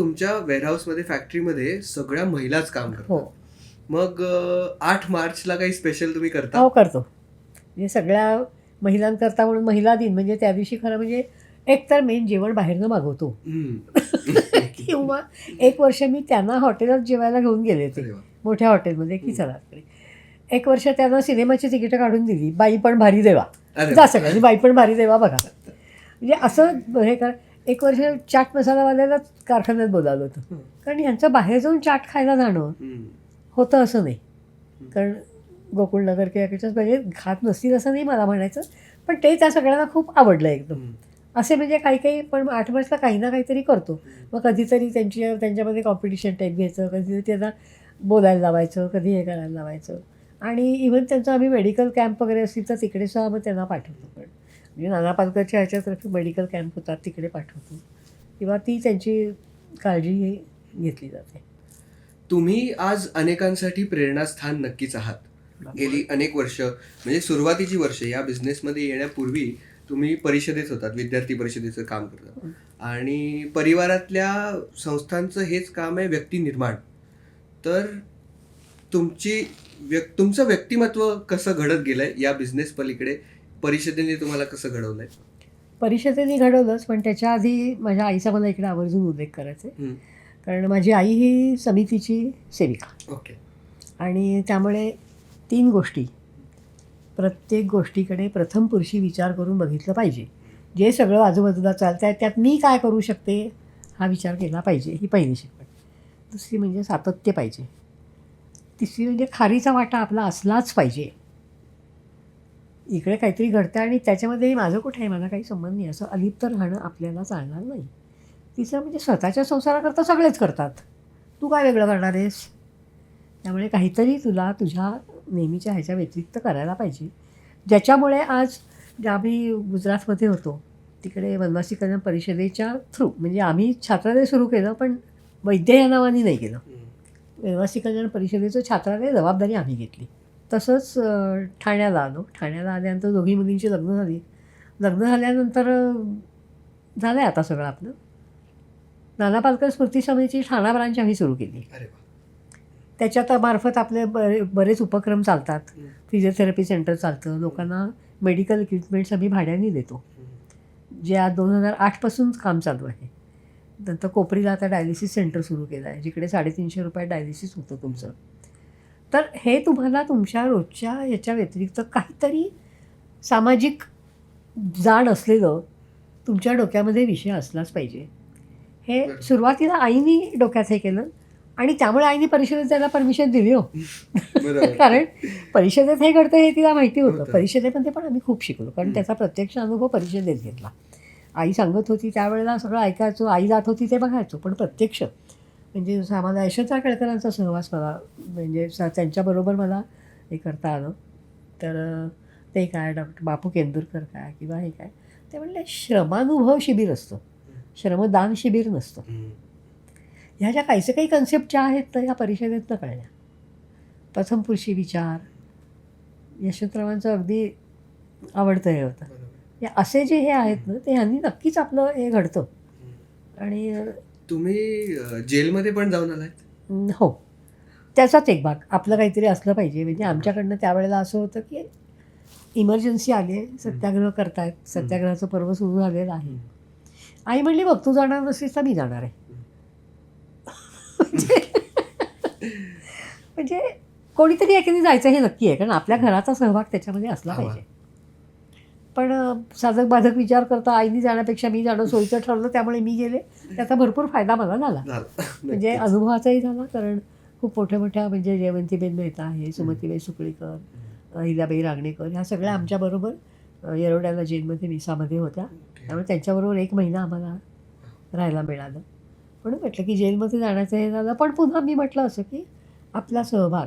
तुमच्या वेअरहाऊसमध्ये फॅक्टरीमध्ये सगळ्या महिलाच काम हो. करतात मग अं, आठ मार्चला काही स्पेशल तुम्ही करता? हो करतो. म्हणजे सगळ्या महिलांकरता म्हणून महिला दिन म्हणजे त्या दिवशी खरं म्हणजे एक तर मेन जेवण बाहेरनं मागवतो. हम्म. किंवा एक वर्ष मी त्यांना हॉटेलात जेवायला घेऊन गेले होते. अरे वा. मोठ्या हॉटेलमध्ये की चला तिकडे एक वर्ष त्यांना सिनेमाची तिकीटं काढून दिली. बाई पण भारी देवा. अरे जा. सगळ्यांनी बाई पण भारी देवा बघा. म्हणजे असं हे कर एक वर्ष चाट मसालावाल्यालाच कारखान्यात बोलावलं होतं. कारण यांचं बाहेर जाऊन चाट खायला जाणं. होतं असं नाही. कारण गोकुळनगर किंवा त्याच्याच म्हणजे खात नसतील असं नाही मला म्हणायचं. पण ते त्या सगळ्यांना खूप आवडलं एकदम. असे म्हणजे काही काही पण आठ वर्षला काही ना काहीतरी करतो. मग कधीतरी त्यांची त्यांच्यामध्ये कॉम्पिटिशन टाईप घ्यायचं कधीतरी त्यांना बोलायला लावायचं कधी हे करायला लावायचं. आणि इव्हन त्यांचं आम्ही मेडिकल कॅम्प वगैरे असतील तर तिकडे सुद्धा मग त्यांना पाठवतो. पण म्हणजे नाना पालकरच्या ह्याच्यातर्फे मेडिकल कॅम्प होतात तिकडे पाठवतो. किंवा ती त्यांची काळजी घेतली जाते. तुम्ही आज अनेकांसाठी प्रेरणास्थान नक्कीच आहात. गेली अनेक वर्ष म्हणजे सुरुवातीची वर्ष या बिझनेसमध्ये येण्यापूर्वी तुम्ही परिषदेत होतात विद्यार्थी परिषदेचं काम करतात. आणि परिवारातल्या संस्थांचं हेच काम आहे व्यक्ती निर्माण. तर तुमची व्यक् तुमचं व्यक्तिमत्व कसं घडत गेलंय या बिझनेस पलीकडे? परिषदेने तुम्हाला कसं घडवलंय? परिषदेने घडवलंच पण त्याच्या आधी माझ्या आईचा मला इकडे आवर्जून उल्लेख करायचा आहे. कारण माझी आई ही समितीची सेविका. ओके. आणि त्यामुळे तीन गोष्टी प्रत्येक गोष्टीकडे प्रथम पुरुषी विचार करून बघितलं पाहिजे. जे सगळं आजूबाजूला चालतं आहे त्यात मी काय करू शकते हा विचार केला पाहिजे ही पहिली शिकवण. दुसरी म्हणजे सातत्य पाहिजे. तिसरी म्हणजे खारीचा वाटा आपला असलाच पाहिजे. इकडे काहीतरी घडतं आणि त्याच्यामध्ये माझं कुठे आहे? माझा काही संबंध नाही. असं अलिप्त राहणं आपल्याला चालणार नाही. तिसरं म्हणजे स्वतःच्या संसाराकरता सगळेच करतात. तू काय वेगळं करणार आहेस? त्यामुळे काहीतरी तुला तुझ्या नेहमीच्या ह्याच्या व्यतिरिक्त करायला पाहिजे. ज्याच्यामुळे आज ज्या आम्ही गुजरातमध्ये होतो तिकडे वनवासी कल्याण परिषदेच्या थ्रू म्हणजे आम्ही छात्रालय सुरू केलं पण वैद्य या नावाने नाही केलं. वनवासी कल्याण परिषदेचं छात्रालय जबाबदारी आम्ही घेतली. तसंच ठाण्याला आलो. ठाण्याला आल्यानंतर दोघी मुलींची लग्न झाली. लग्न झाल्यानंतर झालं आहे आता सगळं आपलं. नाना पालकर स्मृती समितीची ठाणा ब्रांच आम्ही सुरू केली. त्याच्यात मार्फत आपले बरे बरेच उपक्रम चालतात. फिजिओथेरपी सेंटर चालतं. लोकांना मेडिकल इक्विपमेंट्स आम्ही भाड्याने देतो. जे आज दोन हजार आठपासून काम चालू आहे. नंतर कोपरीला आता डायलिसिस सेंटर सुरू केलं आहे जिकडे साडेतीनशे रुपयात डायलिसिस होतं तुमचं. तर हे तुम्हाला तुमच्या रोजच्या याच्या व्यतिरिक्त काहीतरी सामाजिक जाण असलेलं तुमच्या डोक्यामध्ये विषय असलाच पाहिजे. हे. सुरुवातीला आईनी डोक्यात हे केलं आणि त्यामुळे आईने परिषदेत त्याला परमिशन दिली हो. कारण परिषदेत हे घडतं हे तिला माहिती होतं. परिषदेमध्ये पण आम्ही खूप शिकलो. कारण. त्याचा प्रत्यक्ष अनुभव परिषदेत घेतला. आई सांगत होती त्यावेळेला सगळं ऐकायचो. आई जात होती ते बघायचो. पण प्रत्यक्ष म्हणजे आम्हाला यशवंतराव केळकरांचा सहवास मला म्हणजे स- त्यांच्याबरोबर मला हे करता आलं. तर ते काय डॉक्टर बापू केंदुरकर काय किंवा हे काय ते म्हणले श्रमानुभव शिबिर असतं. श्रमदान शिबिर नसतं. ह्या ज्या काहीचे काही कन्सेप्ट ज्या आहेत तर ह्या परिषदेतनं कळल्या. प्रथम पुरुषी विचार यशवंतरावांचं अगदी आवडतं हे होतं. असे जे हे आहेत ना ते ह्यांनी नक्कीच आपलं हे घडतं. आणि तुम्ही जेलमध्ये पण जाऊन आलात? हो. त्याचाच एक भाग. आपलं काहीतरी असलं पाहिजे. म्हणजे आमच्याकडनं त्यावेळेला असं होतं की इमर्जन्सी आली आहे सत्याग्रह करतायत. सत्याग्रहाचं पर्व सुरू झालेलं आहे. आई म्हणली बघ तू जाणार नसलीस तर मी जाणार आहे. म्हणजे म्हणजे कोणीतरी एकाने जायचं हे नक्की आहे. कारण आपल्या घराचा सहभाग त्याच्यामध्ये असला. पाहिजे. पण साधक बाधक विचार करता आईनी जाण्यापेक्षा मी जाणं सोयीचं ठरलं त्यामुळे मी गेले. त्याचा भरपूर फायदा मला झाला. म्हणजे. अनुभवाचाही झाला कारण खूप मोठ्या मोठ्या म्हणजे जयवंतीबेन मेहता आहे सुमतीबाई सुकळीकर अहिल्याबाई रांगणेकर ह्या सगळ्या आमच्याबरोबर अ, येरवड्याला जेलमध्ये मिसामध्ये होत्या. त्यामुळे त्यांच्याबरोबर एक महिना आम्हाला राहायला मिळालं. म्हणून म्हटलं की जेलमध्ये जाण्याचं हे झालं. पण पुन्हा मी म्हटलं असं की आपला सहभाग.